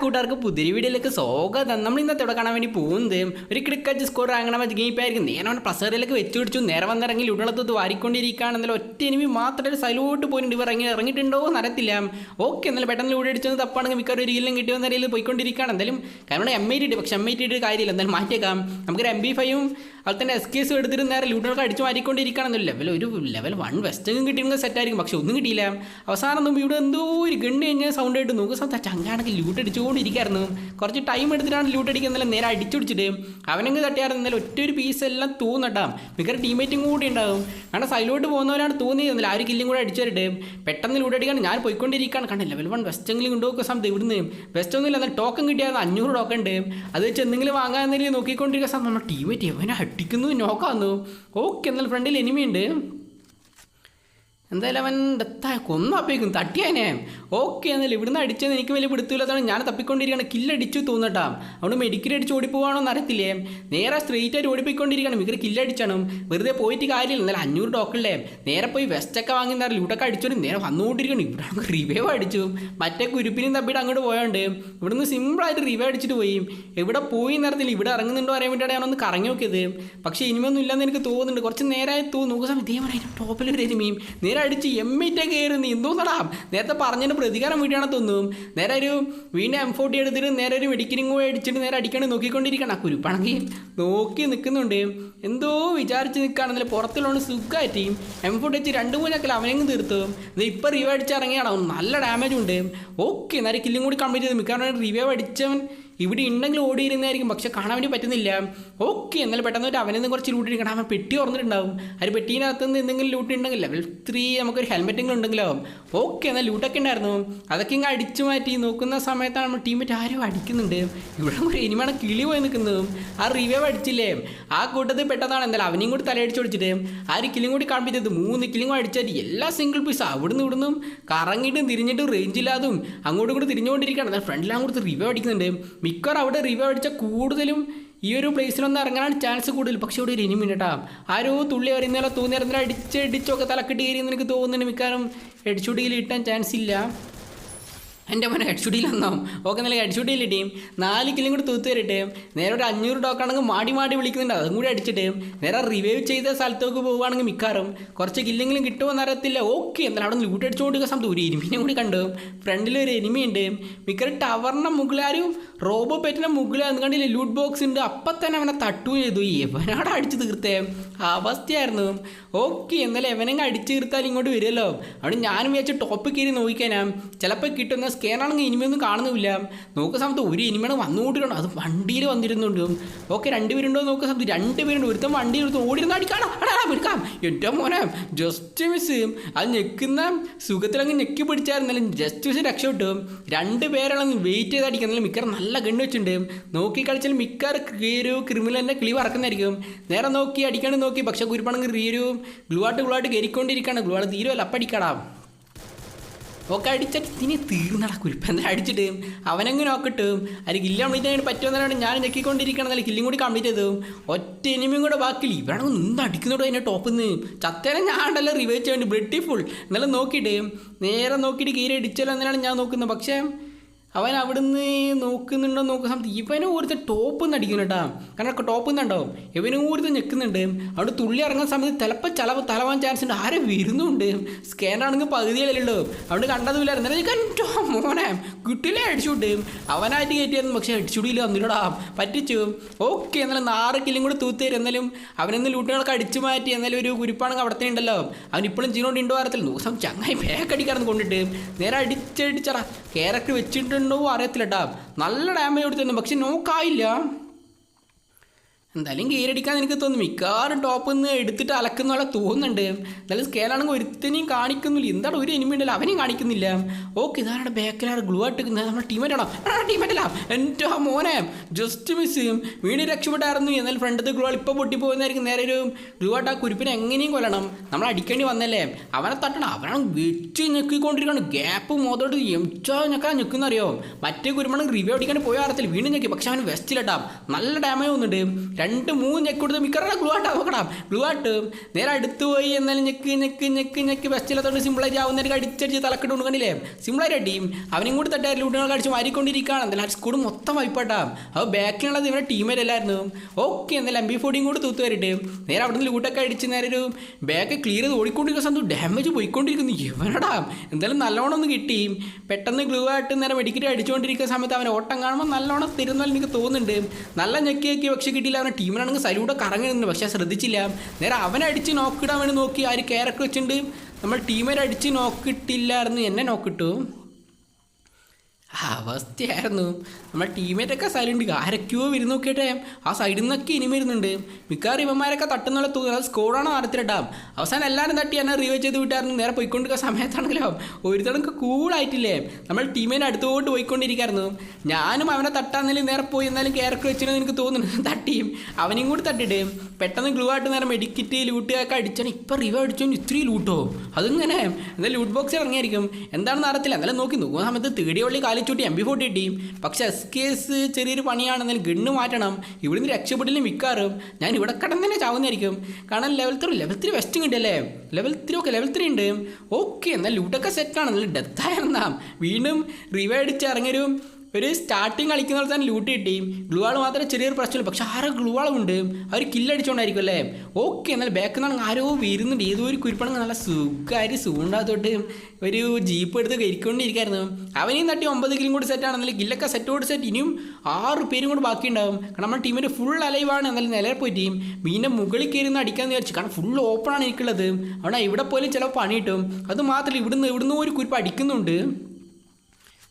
കൂട്ടുകാർക്ക് പുതിയ വീഡിയോയിലേക്ക് സ്വാഗതം നമ്മൾ ഇന്നത്തെ ഇവിടെ കാണാൻ വേണ്ടി പോകുന്നത് ഒരു ക്രിക്കറ്റ് സ്കോർ അങ്ങനെ മതി ഗെയിം ആയിരിക്കും നേരെ അവന്റെ പ്രസറിലേക്ക് വെച്ച് പിടിച്ചു നേരെ വന്നിറങ്ങി ഉടളത്ത് വാരിക്കൊണ്ടിരിക്കുകയാണെന്നല്ല ഒറ്റ എനിമി മാത്രമേ സൈലോട്ട് പോയിട്ടുണ്ട് ഇവർ ഇറങ്ങി ഇറങ്ങിയിട്ടുണ്ടോ എന്നറിയത്തില്ല ഓക്കെ എന്നാലും പെട്ടെന്ന് ലൂടെ അടിച്ചത് തപ്പാണെങ്കിൽ മിക്ക ഒരു രീതിയിലും കിട്ടിയെന്ന നിലയിൽ പോയിക്കൊണ്ടിരിക്കുകയാണ് എന്തായാലും കാരണം എം ഐ ടി പക്ഷെ എം ഐ ടി കാര്യമില്ല എന്തായാലും മാറ്റിയേക്കാം നമുക്കൊരു എം ബി ഫൈവും അതുപോലെ തന്നെ എസ് കേസും എടുത്തിട്ട് നേരെ ലൂട്ടുകൾക്ക് അടിച്ചു മാറ്റിക്കൊണ്ടിരിക്കുകയാണെന്നു ലെവൽ ഒരു ലെവൽ വൺ വെസ്റ്റും കിട്ടിയെങ്കിൽ സെറ്റായിരിക്കും പക്ഷെ ഒന്നും കിട്ടിയില്ല അവസാനം ഇവിടെ എന്തോ ഒരു ഗണ്ണ് കഴിഞ്ഞാൽ സൗണ്ട് ആയിട്ട് നോക്കുക ചങ്ങാണെങ്കിൽ ലൂട്ട് അടിച്ചുകൊണ്ടിരിക്കുകയായിരുന്നു കുറച്ച് ടൈം എടുത്തിട്ടാണ് ലൂട്ട് അടിക്കുന്നത്. നേരെ അടിച്ചുപിടിച്ചിട്ട് അവനെങ്കിൽ തട്ടിയായിരുന്നു എന്നാലും ഒറ്റ ഒരു പീസ് എല്ലാം തൂന്നട്ടാം. മിക്ക ടീമേറ്റും കൂടി ഉണ്ടാകും കാരണം സൈലോട്ട് പോകുന്നവരാണ് തോന്നിയിരുന്നില്ല ആ ഒരു കില്ലും കൂടെ അടിച്ചു പെട്ടെന്ന് ലൂട്ട് അടിക്കാൻ ഞാൻ പോയിക്കൊണ്ടിരിക്കുകയാണ്. കണ്ട ലെവൽ വൺ വെസ്റ്റ് എങ്കിലും കൊണ്ടുപോകുന്ന സമയത്ത് ഇവിടുന്ന്. വെസ്റ്റ് ഒന്നുമില്ല എന്നാൽ ടോക്കൺ കിട്ടിയാൽ അഞ്ഞൂറ് ടോക്കൺ ഉണ്ട്. അത് വെച്ച് എന്തെങ്കിലും വാങ്ങാൻ എന്തെങ്കിലും സമയം നമ്മുടെ ടീമേറ്റ് എവനെ അടിക്കുന്നു നോക്കാന്നു ഓക്കെ എന്നാൽ ഫ്രണ്ടിൽ എനിമി ഉണ്ട്. എന്തായാലും അവൻ ഡെത്തായ കൊന്നപ്പിക്കും തട്ടിയാനെ ഓക്കെ എന്നാലും ഇവിടുന്ന് അടിച്ചത് എനിക്ക് വലിയ പിടുത്തില്ലാത്തതാണ് ഞാൻ തപ്പിക്കൊണ്ടിരിക്കുകയാണ് കില്ലടിച്ചു തോന്നട്ടാ. അവിടെ മെഡിക്കൽ അടിച്ച് ഓടിപ്പോവാണോ എന്ന് അറിയത്തില്ലേ നേരെ സ്ട്രെയിറ്റ് ആയിട്ട് ഓടിപ്പോയിക്കൊണ്ടിരിക്കുകയാണ് മികച്ച കില്ലടിച്ചാണ്. വെറുതെ പോയിട്ട് കാര്യമില്ല. എന്നാലും അഞ്ഞൂറ് ടോക്കണില്ലേ നേരെ പോയി വെസ്റ്റൊക്കെ വാങ്ങി നേരെ ലൂട്ടൊക്കെ അടിച്ചോണ്ട് നേരെ വന്നുകൊണ്ടിരിക്കണം ഇവിടെ റിവൈവ് അടിച്ചു. മറ്റേ കുരുപ്പിനും തപ്പിട്ട് അങ്ങോട്ട് പോയോണ്ട് ഇവിടുന്ന് സിമ്പിളായിട്ട് റിവൈവ് അടിച്ചിട്ട് പോയി. എവിടെ പോയി നേരത്തില്ല ഇവിടെ ഇറങ്ങുന്നുണ്ടോ അറിയാൻ വേണ്ടിയാണ് ഒന്ന് കറങ്ങി നോക്കിയത്. പക്ഷേ ഇനിമൊന്നും ഇല്ലെന്ന് എനിക്ക് തോന്നുന്നുണ്ട്. കുറച്ച് നേരമായി തോന്നുന്നു. നോക്കുന്ന സമയത്ത് ടോപ്പിൽ ഒരു എനിമിയും നേരെ അടിച്ച് എമ്മിറ്റൊക്കെ കയറുന്നു എന്തോന്നടാ? നേരത്തെ പറഞ്ഞതിന് പ്രതികാരം വീട്ടാണ് തോന്നും നേരെ ഒരു വീണ്ടും എം ഫോർട്ടി എടുത്തിട്ട് നേരെ ഒരു മെഡിക്കലിംഗ് കൂടെ അടിച്ചിട്ട് നേരെ അടിക്കണം നോക്കിക്കൊണ്ടിരിക്കണം ആ കുരുപ്പാണെങ്കിൽ നോക്കി നിൽക്കുന്നുണ്ട്. എന്തോ വിചാരിച്ച് നിൽക്കുകയാണെന്നില്ല പുറത്തുള്ളതുകൊണ്ട് സുഖമായിട്ട് എം ഫോർട്ടി വെച്ച് രണ്ട് മൂന്നൊക്കെ അവനെങ്ങ് തീർത്തു. ഇത് ഇപ്പോൾ റിവൈവ് അടിച്ച് നല്ല ഡാമേജ് ഉണ്ട്. ഓക്കെ നേരെ കില്ലും കൂടി കംപ്ലീറ്റ് ചെയ്ത്. മിക്കവാറും റിവൈവ് അടിച്ചവൻ ഇവിടെ ഉണ്ടെങ്കിൽ ഓടിയിരുന്നായിരിക്കും പക്ഷെ കാണാൻ വേണ്ടി പറ്റുന്നില്ല. ഓക്കെ എന്നാലും പെട്ടെന്ന് പറ്റും അവനെന്ന് കുറച്ച് ലൂട്ട് എടുക്കണം. അവൻ പെട്ടി ഓർന്നിട്ടുണ്ടാവും ഒരു പെട്ടീനകത്ത് നിന്ന് എന്തെങ്കിലും ലൂട്ട് ഉണ്ടെങ്കിൽ ലെവൽ ത്രീ നമുക്കൊരു ഹെൽമെറ്റെങ്കിലും ഉണ്ടെങ്കിലോ? ഓക്കെ എന്നാൽ ലൂട്ടൊക്കെ ഉണ്ടായിരുന്നു. അതൊക്കെ ഇങ്ങനെ അടിച്ചു മാറ്റി. നോക്കുന്ന സമയത്താണ് നമ്മൾ ടീമേറ്റ് ആരും അടിക്കുന്നുണ്ട്. ഇവിടെ ഒരു ഇനിമാണ് കിളി പോയി നിൽക്കുന്നതും. ആ റിവൈവ് അടിച്ചില്ലേ? ആ കൂട്ടത്തിൽ പെട്ടതാണ്. എന്തായാലും അവനെയും കൂടി തലയടിച്ച് കൊടുത്തിട്ട് ആ ഒരു കിളിയും കൂടി കാണിപ്പിച്ചത്. മൂന്ന് കിളിയും അടിച്ചാൽ എല്ലാ സിംഗിൾ പീസ് അവിടുന്ന് ഇവിടുന്നും കറങ്ങിയിട്ടും തിരിഞ്ഞിട്ടും റേഞ്ചില്ലാതും അങ്ങോട്ടും കൂടി തിരിഞ്ഞുകൊണ്ടിരിക്കുകയാണ്. എന്നാൽ ഫ്രണ്ടിലാണ് കൊടുത്ത് റിവൈവ് അടിക്കുന്നുണ്ട്. മിക്കവാറും അവിടെ റിവ്യൂ അടിച്ച കൂടുതലും ഈ ഒരു പ്ലേസിലൊന്നും ഇറങ്ങാനാണ് ചാൻസ് കൂടുതൽ. പക്ഷേ ഇവിടെ ഒരു എനിമി കേട്ടാ ആരോ തുള്ളി അറിയുന്നല്ലോ അടിച്ച് അടിച്ചടിച്ചൊക്കെ തലക്കെട്ട് കയറി എന്ന് എനിക്ക് തോന്നുന്നുണ്ട്. മിക്കാനും ഹെഡ്ഷൂട്ടിൽ കിട്ടാൻ ചാൻസ് ഇല്ല. എന്റെ മോനെ ഹെഡ്ഷൂട്ടിൽ വന്നോ ഓക്കെ നല്ല ഹെഡ്ഷൂട്ടിൽ ടീം. നാല് കിലും കൂടി തൂത്ത് തരട്ടെ നേരെ ഒരു അഞ്ഞൂറ് ടോക്കാണെങ്കിൽ മാടി മാടി വിളിക്കുന്നുണ്ട്. അതും കൂടി അടിച്ചിട്ട് നേരെ റിവൈവ് ചെയ്ത സ്ഥലത്തേക്ക് പോവുകയാണെങ്കിൽ മിക്കാറും കുറച്ച് കില്ലെങ്കിലും കിട്ടുമെന്ന് അറിയത്തില്ല. ഓക്കെ എന്നാലും അവിടെ ലൂട്ട് അടിച്ചുകൊണ്ട് സമയത്ത് ഒരു എരുമിനെ കൂടി കണ്ടു ഫ്രണ്ടിൽ ഒരു എനിമി ഉണ്ട്. മിക്കവാറും ടവറിന്റെ മുകളിലാരും റോബോ പെറ്റിന്റെ മുകളിൽ കണ്ടില്ല. ലൂട്ട് ബോക്സ് ഉണ്ട്. അപ്പം തന്നെ അവനെ തട്ടു ചെയ്തു. എവനാടെ അടിച്ചു തീർത്തേ? അവസ്ഥയായിരുന്നു. ഓക്കെ എന്നാലും എവനെങ്കിൽ അടിച്ചു തീർത്താൽ ഇങ്ങോട്ട് വരുമല്ലോ. അവിടെ ഞാനും വിചാരിച്ച ടോപ്പ് കയറി നോക്കിക്കാനാ ചിലപ്പോൾ കിട്ടുന്ന സ്കാനാണെങ്കിൽ ഇനിമയൊന്നും കാണുന്നില്ല നോക്കുന്ന സമയത്ത് ഒരു ഇനിമയാണ് വന്നുകൊണ്ടിരിക്കണം അത് വണ്ടിയിൽ വന്നിരുന്നുണ്ട്. ഓക്കെ രണ്ടുപേരുണ്ടോ നോക്കുന്ന സമയത്ത് രണ്ടുപേരുണ്ട്. ഒരുത്തം വണ്ടി എടുത്ത് ഓടിയിരുന്ന അടിക്കാടാ അടാ എടുക്കാം എന്റെ മോനെ ജസ്റ്റ് മിസ് അത് ഞെക്കുന്ന സുഖത്തിലങ്ങ് ഞെക്കി പിടിച്ചായിരുന്നാലും ജസ്റ്റ് മിസ് രക്ഷപ്പെട്ടു രണ്ട് പേരാണ് വെയിറ്റ് ചെയ്ത് അടിക്കുന്നില്ല മിക്കർ നല്ല ഗണ്ണ് വെച്ചിട്ടുണ്ട്. നോക്കി കളിച്ചാൽ മിക്കർ ഒരു ക്രിമിനലിന്റെ ക്ലീവ് ഇറക്കുന്നതായിരിക്കും നേരെ നോക്കി അടിക്കാണ്ട് നോക്കി. പക്ഷെ കുരുപ്പാണെങ്കിൽ റീരു ഗ്ലൂ ആയിട്ട് ഗ്ലൂ ആയിട്ട് കയറിക്കൊണ്ടിരിക്കുകയാണ് ഗ്ലൂ ആയിട്ട് തീരുമല്ല അപ്പടിക്കടാ. ഒക്കെ അടിച്ചിട്ട് തിന് തീർന്നട കുരിപ്പ്. എന്താ അടിച്ചിട്ട്? അവനങ്ങ് നോക്കിട്ട് അല്ലെങ്കിൽ കില്ല് കംപ്ലീറ്റ് ആയിട്ട് പറ്റുമെന്നാണ് ഞാൻ ഞെക്കിക്കൊണ്ടിരിക്കണം എന്നല്ല കില്ലും കൂടി കംപ്ലീറ്റ് ചെയ്തു. ഒറ്റ എനിമിയും കൂടെ ബാക്കില്ല ഇവിടെ നിന്ന് അടിക്കുന്നോട്ടോ അതിന്റെ ടോപ്പിൽ നിന്ന് ചത്തേനെ ഞാൻ ഉണ്ടല്ലോ റിവേച്ച് വേണ്ടി. ബ്ലഡി ഫുൾ എന്നാലും നോക്കിയിട്ട് നേരെ നോക്കിയിട്ട് കീരെ അടിച്ചല്ലോ എന്നാണ് ഞാൻ നോക്കുന്നത് പക്ഷേ അവൻ അവിടുന്ന് നോക്കുന്നുണ്ടോ നോക്കുന്ന സമയത്ത് ഇവനെ ഒരുത്ത ടോപ്പ് നിന്ന് അടിക്കുന്നു കേട്ടാ. കാരണം ടോപ്പ് നിന്നുണ്ടാവും ഇവന് ഒരുത്ത ഞെക്കുന്നുണ്ട്. അവിടെ തുള്ളി ഇറങ്ങുന്ന സമയത്ത് ചിലപ്പോൾ ചിലപ്പോൾ തലവാൻ ചാൻസ് ഉണ്ട്. ആരെ വരുന്നുണ്ട്? സ്കാനാണെങ്കിൽ പകുതിയല്ലോ അവിടെ കണ്ടതുമില്ല. കണ്ടോ. മോനെ കുട്ടിയിലെ അടിച്ചുവിട്ട് അവനായിട്ട് കയറ്റിയായിരുന്നു. പക്ഷേ അടിച്ചുടിയില്ല വന്നില്ലടാ. പറ്റിച്ചു. ഓക്കെ എന്നാലും നാറ് കില്ലും കൂടെ തൂത്തേരും എന്നാലും അവനെന്ന് ലൂട്ടുകളൊക്കെ അടിച്ചു മാറ്റി. എന്നാലും ഒരു കുരിപ്പാണെങ്കിൽ അവിടെ തന്നെ ഉണ്ടല്ലോ. അവൻ ഇപ്പോഴും ജീവനോട് ഉണ്ടോ വാരത്തിൽ ദിവസം ചങ്ങായി അടിക്കാറുണ്ട് കൊണ്ടിട്ട്. നേരെ അടിച്ചടിച്ചറ ക്യാരക്ടർ വെച്ചിട്ടുണ്ടോ. അറിയത്തില്ല കേട്ടാ നല്ല ഡാമേജ് കൊടുത്തിരുന്നു പക്ഷെ നോക്കായില്ല. എന്തായാലും കീരടിക്കാൻ എനിക്ക് തോന്നുന്നു മിക്കവാറും ടോപ്പ് നിന്ന് എടുത്തിട്ട് അലക്കുന്ന പോലെ തോന്നുന്നുണ്ട് എന്തായാലും സ്കെയിലാണെങ്കിൽ ഒരുത്തനെയും കാണിക്കുന്നില്ല. എന്താണ് ഒരു എനിമി ഉണ്ടല്ലോ അവനെയും കാണിക്കുന്നില്ല. ഓക്കെ ഇതാണ് ബാക്കിലാണ് ഗ്ലൂ ആയിട്ട് നമ്മുടെ ടീമേറ്റാണോ ടീമേറ്റല്ല എന്റെ മോനെ. ജസ്റ്റ് മിസ് ചെയ്യും വീണ്ടും രക്ഷപ്പെട്ടായിരുന്നു. എന്നാൽ ഫ്രണ്ടത്തെ ഗ്ലൂ ഇപ്പോൾ പൊട്ടിപ്പോകുന്നതായിരിക്കും. നേരെ ഒരു ഗ്ലൂ ആയിട്ട് ആ കുരിപ്പിനെ എങ്ങനെയും കൊല്ലണം. നമ്മൾ അടിക്കേണ്ടി വന്നല്ലേ? അവനെ തട്ടണം. അവനാണ് വെച്ച് ഞെക്കിക്കൊണ്ടിരിക്കണം ഗ്യാപ്പ് മോതോട്ട് എംച്ചാ ഞെക്കാൻ ഞെക്കുന്നറിയോ? മറ്റേ കുരുമണം റിവ്യൂ അടിക്കാൻ പോയ അറത്തിൽ വീണ്ടും ഞെക്കി. പക്ഷെ അവൻ വെസ്റ്റിലിട്ടാം നല്ല ഡാമേജ് വന്നിട്ടുണ്ട്. രണ്ട് മൂന്ന് ഞെക്ക് കൊടുത്ത് മിക്കറ ഗ്ലൂ ആട്ടാ നോക്കണം ഗ്ലൂ ആട്ട്. നേരെ അടുത്ത് പോയി എന്നാലും ഞെക്ക് ഞെക്ക് ഞെക്ക് ഞെക്ക് ബെസ്റ്റില്ലാത്തോണ്ട് സിമ്പിളായിട്ട് ആവുന്നവർക്ക് അടിച്ചടിച്ച് തലക്കിട്ട് കൊടുക്കണില്ലേ സിമ്പിളായിട്ട് അടിയും അവനും കൂടി തട്ടാൻ ലൂട്ടുകൾ അടിച്ച് മാറിക്കൊണ്ടിരിക്കുകയാണ്. എന്തായാലും സ്കൂൾ മൊത്തം വൈപ്പാട്ടാം. അപ്പോൾ ബാക്കിലുള്ളത് ഇവരുടെ ടീമിലല്ലായിരുന്നു ഓക്കെ എന്നാലും എം ബി ഫോർട്ടിയും കൂടി തൂത്ത് വരട്ടെ. നേരെ അവിടുന്ന് ലൂട്ടൊക്കെ അടിച്ച് നേരെ ഒരു ബാക്ക് ക്ലിയർ ചെയ്ത് ഓടിക്കൊണ്ടിരിക്കുന്ന സമയത്ത് ഡാമേജ് പോയിക്കൊണ്ടിരിക്കുന്നു. ഇവനടാ എന്തായാലും നല്ലോണം ഒന്ന് കിട്ടി. പെട്ടെന്ന് ഗ്ലൂ ആയിട്ട് നേരെ മെഡിക്കറ്റ് അടിച്ചുകൊണ്ടിരിക്കുന്ന സമയത്ത് അവൻ ഓട്ടം കാണുമ്പോൾ നല്ലോണം തരുന്നതിൽ എനിക്ക് തോന്നുന്നുണ്ട്. നല്ല ഞെക്കിയൊക്കെ ഞെക്കി പക്ഷെ കിട്ടിയില്ല. അവനെ ടീമിനാണെങ്കിൽ സലൂടെ കറങ്ങുന്നുണ്ട്. പക്ഷെ ശ്രദ്ധിച്ചില്ല. നേരെ അവനടിച്ച് നോക്കിടാൻ വേണ്ടി നോക്കി. ആര് ക്യാരക്ടർ വെച്ചിട്ടുണ്ട്. നമ്മൾ ടീമേറ്റ് അടിച്ച് നോക്കിയിട്ടില്ലായിരുന്നു എന്നെ നോക്കിട്ടു അവസ്ഥയായിരുന്നു. നമ്മുടെ ടീമേറ്റൊക്കെ സൈലന്റ് ആരൊക്കെയോ വരുന്നു നോക്കിയിട്ടെ ആ സൈഡിൽ നിന്നൊക്കെ ഇനി വരുന്നുണ്ട്. മിക്കവാറും ഇവന്മാരൊക്കെ തട്ടുന്നുള്ള തോന്നുന്നു അത് സ്കോഡാണോ നടത്തിയിട്ടാം അവസാനം എല്ലാവരും തട്ടി എന്നെ റിവൈവ് ചെയ്ത് വിട്ടായിരുന്നു. നേരെ പോയിക്കൊണ്ടിരിക്കുന്ന സമയത്താണെങ്കിലോ ഒരുത്തണക്ക് കൂളായിട്ടില്ലേ നമ്മൾ ടീമിനെ അടുത്തോട്ട് പോയിക്കൊണ്ടിരിക്കായിരുന്നു. ഞാനും അവനെ തട്ടാന്നെങ്കിലും നേരെ പോയി. എന്നാലും കയറൊക്കെ വെച്ചിരുന്നു എനിക്ക് തോന്നുന്നു. തട്ടിയും അവനെയും കൂടി തട്ടിട്ട് പെട്ടെന്ന് ഗ്ലൂ ആയിട്ട് നേരെ മെഡിക്കറ്റ് ലൂട്ടൊക്കെ അടിച്ചാണ്. ഇപ്പം റിവൈവ് അടിച്ചോണ്ട് ഇത്രയും ലൂട്ടോ അതിങ്ങനെ. എന്തായാലും ലൂട്ട് ബോക്സ് ഇറങ്ങിയായിരിക്കും. എന്താണെന്ന് അറിയത്തില്ല. എന്നാലും നോക്കി. നോക്കുന്ന സമയത്ത് തേടിയവള്ളി കാലിച്ചൂട്ടി എം ബി ഫോർട്ടി ടീം പക്ഷെ എസ് കേസ് ചെറിയൊരു പണിയാണെന്നാലും ഗണ്ണ് മാറ്റണം. ഇവിടുന്ന് രക്ഷപ്പെട്ടില്ല മിക്കാറും. ഞാൻ ഇവിടെ കടന്ന് തന്നെ ചാവുന്നതായിരിക്കും. കാരണം level three level three vest കിട്ടിയല്ലേ? ലെവൽ ത്രീ ഒക്കെ ലെവൽ ത്രീ ഉണ്ട്. ഓക്കെ എന്നാൽ ലൂട്ടൊക്കെ സെറ്റാണ് നല്ല ഡെത്തായിരുന്നാം വീണ്ടും റിവേ അടിച്ച് ഇറങ്ങിയൊരു ഒരു സ്റ്റാർട്ടിങ് കളിക്കുന്ന തന്നെ ലൂട്ട് കിട്ടി. ഗ്ലൂവാൾ മാത്രമേ ചെറിയൊരു പ്രശ്നമില്ല പക്ഷെ ആരോ ഗ്ലൂവാളുണ്ട്. അവർ കില്ലടിച്ചോണ്ടായിരിക്കും അല്ലേ? ഓക്കെ എന്നാൽ ബാക്കിൽ നിന്നാണെങ്കിൽ ആരോ വരുന്നുണ്ട് ഏതോ ഒരു കുരിപ്പണെങ്കിൽ നല്ല സുഖമായിട്ട് സൂണ്ടാത്തോട്ട് ഒരു ജീപ്പ് എടുത്ത് കരിക്കൊണ്ടിരിക്കായിരുന്നു അവനെയും തട്ടി ഒമ്പത് കിലും കൂടി സെറ്റ് ആണെന്നില്ല കില്ലൊക്കെ സെറ്റോട് സെറ്റ് ഇനിയും ആറ് പേരും കൂടി ബാക്കിയുണ്ടാവും. കാരണം നമ്മുടെ ടീമിന്റെ ഫുൾ അലൈവാണ് എന്നാലും നിലയിൽ പോയി ടീം മീന്റെ മുകളിൽ കയറി അടിക്കാമെന്ന് വിചാരിച്ചു. കാരണം ഫുൾ ഓപ്പണാണ് എനിക്കുള്ളത്. അവിടെ ഇവിടെ പോലും ചിലപ്പോൾ പണി കിട്ടും. അത് മാത്രമല്ല ഇവിടുന്ന് ഇവിടുന്ന് ഒരു കുരിപ്പ് അടിക്കുന്നുണ്ട്.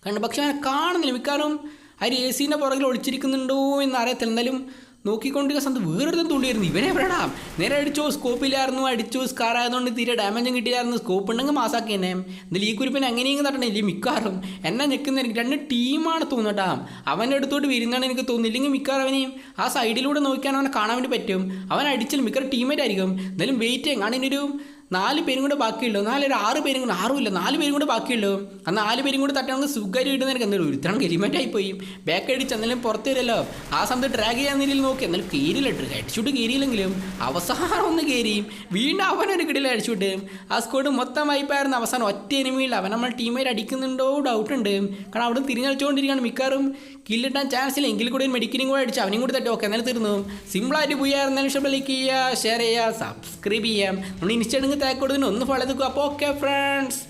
കണ്ടു. പക്ഷെ അവനെ കാണുന്നില്ല. മിക്കവാറും ആ എ സീന്റെ പുറകിൽ ഒളിച്ചിരിക്കുന്നുണ്ടോ എന്ന് അറിയത്തില്ല. എന്നാലും നോക്കിക്കൊണ്ടിരിക്കുന്ന സ്ഥലത്ത് വേറൊരു തുള്ളിയായിരുന്നു ഇവനെ എവിടെടാ? നേരെ അടിച്ചോ. സ്കോപ്പില്ലായിരുന്നു അടിച്ചു. സ്കാർ ആയതുകൊണ്ട് തീരെ ഡാമേജും കിട്ടിയായിരുന്നു സ്കോപ്പ് ഉണ്ടെങ്കിൽ മാസാക്കി തന്നെ എന്നാലും ഈ കുരിപ്പിനെ എങ്ങനെയെങ്കിലും തട്ടണില്ല മിക്കാറും എന്നെ നിൽക്കുന്ന എനിക്ക് രണ്ട് ടീമാണ് തോന്നട്ടാ അവന്റെ അടുത്തോട്ട് വരുന്നതാണ് എനിക്ക് തോന്നുന്നു ഇല്ലെങ്കിൽ മിക്കാറും അവനെയും ആ സൈഡിലൂടെ നോക്കിയാൽ അവനെ കാണാൻ വേണ്ടി പറ്റും. അവൻ അടിച്ചാൽ മിക്കവാറും ടീമേറ്റ് ആയിരിക്കും. എന്തായാലും വെയിറ്റ് ചെയ്യും. കാരണം ഇനിയൊരു നാല് പേരും കൂടെ ബാക്കിയുള്ളൂ. നാലൊരു ആറ് പേരും കൂടെ ആറും ഇല്ല നാല് പേരും കൂടെ ബാക്കിയുള്ളൂ. ആ നാല് പേരും കൂടെ തട്ടണമെങ്കിൽ സുഖമായിട്ട് കിട്ടുന്ന എനിക്ക് എന്തായാലും ഒരുത്തണം എലിമെന്റ് ആയി പോയി. ബാക്ക് അടിച്ച് എന്നാലും പുറത്ത് വരല്ലോ. ആ സമയത്ത് ഡ്രാഗ് ചെയ്യാൻ നിലയിൽ നോക്കി. എന്നാലും കയറിയില്ല അടിച്ചുവിട്ട് കയറിയില്ലെങ്കിലും അവസാനം ഒന്ന് കയറിയും വീണ്ടും അവനൊരു കിടയിൽ അടിച്ചുവിട്ട് ആ സ്കോഡ് മൊത്തം വായ്പായിരുന്നു അവസാനം ഒറ്റ എനിമിയില്ല അവൻ നമ്മൾ ടീമേറ്റ് അടിക്കുന്നുണ്ടോ? ഡൗട്ട് ഉണ്ട്. കാരണം അവിടെ തിരിഞ്ഞടിച്ചുകൊണ്ടിരിക്കുകയാണ് മിക്കവാറും. കില്ലിട്ടാൻ ചാൻസ് ഇല്ല. എങ്കിൽ കൂടി മെഡിക്കലും കൂടെ അടിച്ച് അവനും കൂടി തട്ടി. ഓക്കെ എന്നാലും തീർന്നു. സിമ്പിളായിട്ട് പോയായിരുന്നാലും ഇഷ്ടം ലൈക്ക് ചെയ്യുക ഷെയർ ചെയ്യുക സബ്സ്ക്രൈബ് ചെയ്യാം നമ്മൾ ഇൻസ്റ്റാണെങ്കിൽ തേക്ക് കൊടുക്കുന്നു ഒന്ന് ഫോളോ ചെയ്തു അപ്പോൾ ഓക്കെ ഫ്രണ്ട്സ്